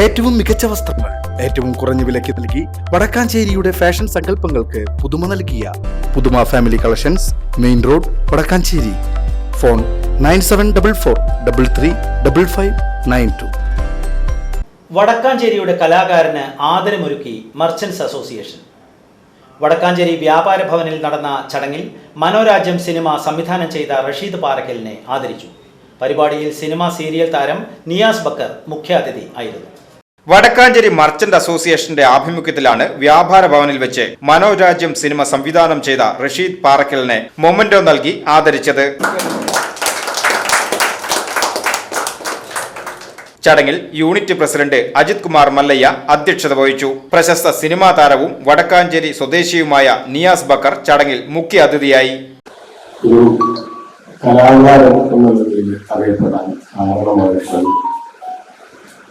ഏറ്റവും മികച്ച വസ്ത്രങ്ങൾ ഏറ്റവും കുറഞ്ഞ വിലയ്ക്ക് നൽകി വടക്കാഞ്ചേരിയുടെ ഫാഷൻ സങ്കല്പങ്ങൾക്ക് പുതുമ നൽകിയ Puthuma family collections main road Vadakkanchery. Phone nine seven double four double three double five nine two. വടക്കാഞ്ചേരിയുടെ കലാകാരന് ആദരമൊരുക്കി മർച്ചൻസ് അസോസിയേഷൻ. വടക്കാഞ്ചേരി വ്യാപാര ഭവനിൽ നടന്ന ചടങ്ങിൽ മനോരാജ്യം സിനിമ സംവിധാനം ചെയ്ത റഷീദ് പാറക്കലിനെ ആദരിച്ചു. പരിപാടിയിൽ സിനിമ സീരിയൽ താരം നിയാസ് ബക്കർ മുഖ്യാതിഥി ആയിരുന്നു. വടക്കാഞ്ചേരി മർച്ചന്റ് അസോസിയേഷന്റെ ആഭിമുഖ്യത്തിലാണ് വ്യാപാര ഭവനിൽ വെച്ച് മനോരാജ്യം സിനിമ സംവിധാനം ചെയ്ത റഷീദ് പാറക്കലിനെ മൊമെന്റോ നൽകി ആദരിച്ചത്. ചടങ്ങിൽ യൂണിറ്റ് പ്രസിഡന്റ് അജിത് കുമാർ മല്ലയ്യ അധ്യക്ഷത വഹിച്ചു. പ്രശസ്ത സിനിമാ താരവും വടക്കാഞ്ചേരി സ്വദേശിയുമായ നിയാസ് ബക്കർ ചടങ്ങിൽ മുഖ്യ അതിഥിയായി കലാകാരൻ എന്ന അറിയപ്പെടാൻ കാരണമായിട്ടുള്ളത്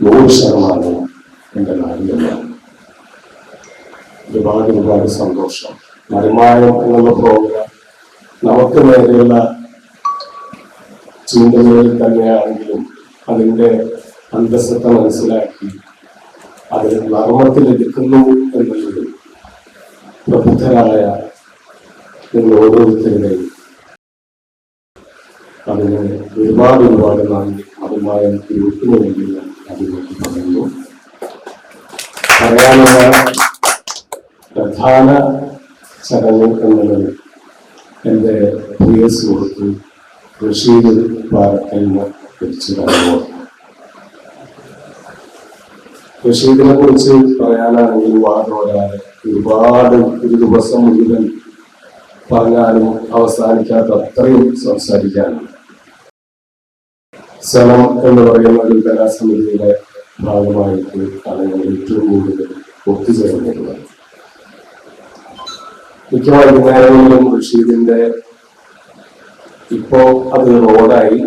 നൂറ് ശതമാനം എന്റെ നാടിലാണ് ഒരുപാട് ഒരുപാട് സന്തോഷം. വരുമാനം എന്നുള്ള പ്രോഗ്രാം നമുക്ക് നേരെയുള്ള ചിന്തകളിൽ തന്നെയാണെങ്കിലും അതിന്റെ അന്തസ്സത്തെ മനസ്സിലാക്കി അതിൽ നർമ്മത്തിലെടുക്കുന്നു എന്നുള്ളത് പ്രബുദ്ധരായ ഓരോരുത്തരുടെയും അതിന് ഒരുപാട് ഒരുപാട് നന്ദി അതുമായ എനിക്ക് ഞാൻ അതിലേക്ക് പറയുന്നു പറയാനുള്ള പ്രധാന ചടങ്ങ് എന്നുള്ളത് എന്റെ പ്രിയ സുഹൃത്ത് റഷീദ് പാറക്കലിന് കുറിച്ച് പറയുമ്പോൾ റഷീദിനെ കുറിച്ച് പറയാനാണെങ്കിൽ വാദോരാതെ ഒരുപാട് ഒരു ദിവസം മുഴുവൻ പറഞ്ഞാലും അവസാനിക്കാത്ത അത്രയും സംസാരിക്കാനുണ്ട്. സനം എന്ന് പറയുന്ന ഒരു കലാസമിതിയുടെ ഭാഗമായിട്ട് കലകൾ ഏറ്റവും കൂടുതൽ ഒത്തുചേർന്നിട്ടുള്ളത്. മിക്ക വൈകുന്നേരങ്ങളിലും റഷീദിന്റെ ഇപ്പോ അത് റോഡായി.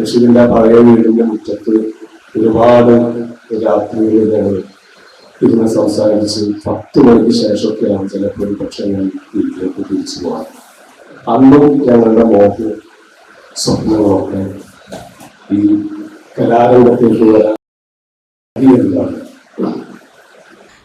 റഷീദിന്റെ പഴയ വീടിന്റെ മുറ്റത്ത് ഒരുപാട് രാത്രികളിൽ ഞങ്ങൾ ഇരുന്ന് സംസാരിച്ച് പത്ത് മണിക്ക് ശേഷമൊക്കെയാണ് ചിലപ്പോൾ പക്ഷേ ഞാൻ വീട്ടിലേക്ക് തിരിച്ചു പോകാറ്. അന്നും ഞങ്ങളുടെ മോഹവും സ്വപ്നങ്ങളൊക്കെ ഈ കലാരംഗത്തേക്ക് വരാൻ എന്താണ്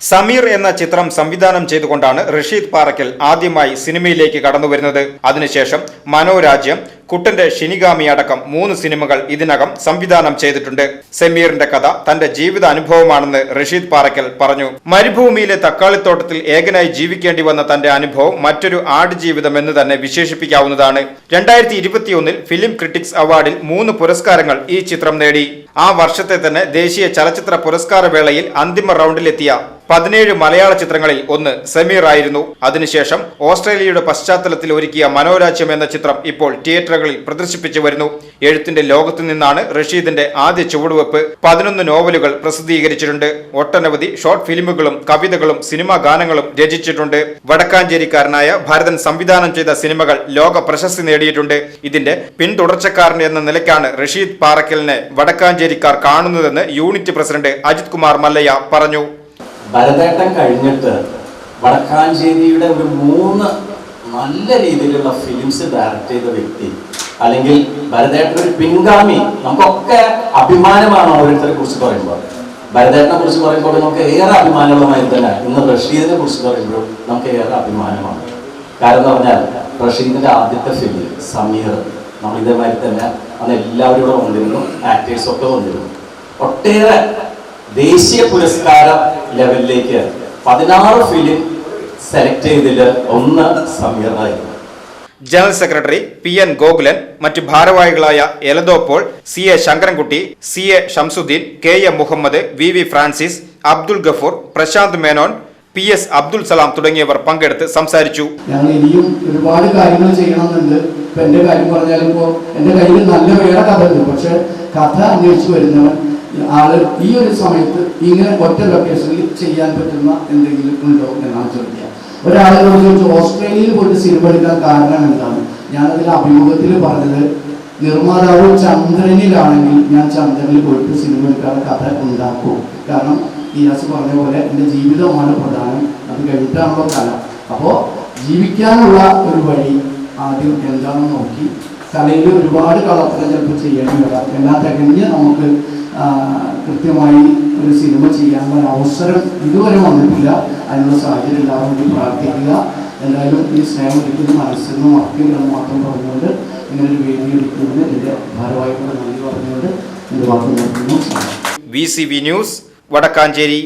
സമീർ എന്ന ചിത്രം സംവിധാനം ചെയ്തുകൊണ്ടാണ് റഷീദ് പാറക്കൽ ആദ്യമായി സിനിമയിലേക്ക് കടന്നുവരുന്നത്. അതിനുശേഷം മനോരാജ്യം കുട്ടന്റെ ഷിനിഗാമി അടക്കം മൂന്ന് സിനിമകൾ ഇതിനകം സംവിധാനം ചെയ്തിട്ടുണ്ട്. സമീറിന്റെ കഥ തന്റെ ജീവിത അനുഭവമാണെന്ന് റഷീദ് പാറക്കൽ പറഞ്ഞു. മരുഭൂമിയിലെ തക്കാളിത്തോട്ടത്തിൽ ഏകനായി ജീവിക്കേണ്ടി വന്ന തന്റെ അനുഭവം മറ്റൊരു ആടുജീവിതം എന്ന് തന്നെ വിശേഷിപ്പിക്കാവുന്നതാണ്. രണ്ടായിരത്തി ഇരുപത്തിയൊന്നിൽ ഫിലിം ക്രിട്ടിക്സ് അവാർഡിൽ മൂന്ന് പുരസ്കാരങ്ങൾ ഈ ചിത്രം നേടി. ആ വർഷത്തെ തന്നെ ദേശീയ ചലച്ചിത്ര പുരസ്കാര വേളയിൽ അന്തിമ റൗണ്ടിലെത്തിയ പതിനേഴ് മലയാള ചിത്രങ്ങളിൽ ഒന്ന് സമീർ ആയിരുന്നു അതിനുശേഷം ഓസ്ട്രേലിയയുടെ പശ്ചാത്തലത്തിൽ ഒരുക്കിയ മനോരാജ്യം എന്ന ചിത്രം ഇപ്പോൾ തിയേറ്ററുകളിൽ പ്രദർശിപ്പിച്ചു വരുന്നു. എഴുത്തിന്റെ ലോകത്തു നിന്നാണ് റഷീദിന്റെ ആദ്യ ചുവടുവെപ്പ്. പതിനൊന്ന് നോവലുകൾ പ്രസിദ്ധീകരിച്ചിട്ടുണ്ട്. ഒട്ടനവധി ഷോർട്ട് ഫിലിമുകളും കവിതകളും സിനിമാ ഗാനങ്ങളും രചിച്ചിട്ടുണ്ട്. വടക്കാഞ്ചേരിക്കാരനായ ഭാരതൻ സംവിധാനം ചെയ്ത സിനിമകൾ ലോക പ്രശസ്തി നേടിയിട്ടുണ്ട്. ഇതിന്റെ പിന്തുടർച്ചക്കാരൻ എന്ന നിലയ്ക്കാണ് റഷീദ് പാറക്കലിനെ വടക്കാഞ്ചേരിക്കാർ കാണുന്നതെന്ന് യൂണിറ്റ് പ്രസിഡന്റ് അജിത് കുമാർ മല്ലയ്യ പറഞ്ഞു. ഭരതേട്ടം കഴിഞ്ഞിട്ട് വടക്കാഞ്ചേരിയുടെ ഒരു മൂന്ന് നല്ല രീതിയിലുള്ള ഫിലിംസ് ഡയറക്റ്റ് ചെയ്ത വ്യക്തി അല്ലെങ്കിൽ ഭരതേട്ടൻ ഒരു പിൻഗാമി. നമുക്കൊക്കെ അഭിമാനമാണ് ഓരോരുത്തരെ കുറിച്ച് പറയുമ്പോൾ. ഭരതേട്ടനെ കുറിച്ച് പറയുമ്പോൾ നമുക്ക് ഏറെ അഭിമാനമുള്ളമായി തന്നെ ഇന്ന് റഷീദിനെ കുറിച്ച് പറയുമ്പോൾ നമുക്ക് ഏറെ അഭിമാനമാണ്. കാരണം എന്ന് പറഞ്ഞാൽ റഷീദിന്റെ ആദ്യത്തെ ഫിലിം സമീർ നമ്മൾ ഇതേമാതിരി തന്നെ അന്ന് എല്ലാവരും ഇവിടെ വന്നിരുന്നു ആക്ടേഴ്സൊക്കെ വന്നിരുന്നു. ഒട്ടേറെ ദേശീയ പുരസ്കാര ലെവലിലേക്ക് പതിനാറ് ഫിലിം സെലക്ട് ചെയ്തതിൽ ഒന്ന് സമീറായിരുന്നു general secretary P N Gokulan മറ്റ് ഭാരവാഹികളായ Eldho Paul C A Sankarankutty C A Shamsuddin K A Muhammad V V Francis Abdul Gafoor Prasanth Menon P S Abdul Salam തുടങ്ങിയവർ പങ്കെടുത്ത് സംസാരിച്ചു. ഞങ്ങൾ ഇനിയും ഒരുപാട് കാര്യങ്ങൾ ചെയ്യണമെന്നുണ്ട്. ഇപ്പൊ എന്റെ കാര്യം പറഞ്ഞാൽ ഇപ്പോ എന്റെ കയ്യിൽ നല്ല വേറെ കഥ ഉണ്ട് പക്ഷെ കഥ അന്വേഷിച്ച് വരുന്നവൻ ആൾ ഈ ഒരു സമയത്ത് ഇങ്ങനെ ഒറ്റ ലൊക്കേഷനിൽ ചെയ്യാൻ പറ്റുന്ന എന്തെങ്കിലും ഉണ്ടോ എന്നാണ് ചോദിക്കുക. ഒരാളോട് ചോദിച്ചു ഓസ്ട്രേലിയയിൽ പോയിട്ട് സിനിമ എടുക്കാൻ കാരണം എന്താണ്? ഞാനതിൽ അഭിമുഖത്തിൽ പറഞ്ഞത് നിർമ്മാതാവ് ചന്ദ്രനിലാണെങ്കിൽ ഞാൻ ചന്ദ്രനിൽ പോയിട്ട് സിനിമ എടുക്കാൻ കഥ ഉണ്ടാക്കും. കാരണം ഇയാസ് പറഞ്ഞ പോലെ എന്റെ ജീവിതമാണ് പ്രധാനം. അത് കഴിഞ്ഞിട്ടാണല്ലോ കല അപ്പോൾ ജീവിക്കാനുള്ള ഒരു വഴി ആദ്യം എന്താണെന്ന് നോക്കി. കലയിൽ ഒരുപാട് കളത്തിൽ ചിലപ്പോൾ ചെയ്യേണ്ടി വരാം എല്ലാം തികഞ്ഞ് നമുക്ക് കൃത്യമായി ഒരു സിനിമ ചെയ്യാനുള്ള അവസരം ഇതുവരെ വന്നിട്ടില്ല. അതിനുള്ള സാഹചര്യം എല്ലാവരും കൂടി പ്രാർത്ഥിക്കുക. എന്തായാലും ഈ സ്നേഹം ഒരിക്കലും മനസ്സിൽ നിന്ന് മറക്കില്ലെന്ന് മാത്രം പറഞ്ഞുകൊണ്ട് ഇങ്ങനെ ഒരു വേദി എടുക്കുന്നതിന് എന്റെ ഭാരവാഹികളുടെ നന്ദി പറഞ്ഞുകൊണ്ട് എന്റെ വാക്ക് നിർത്തുന്നു. V C V news Vadakkanchery.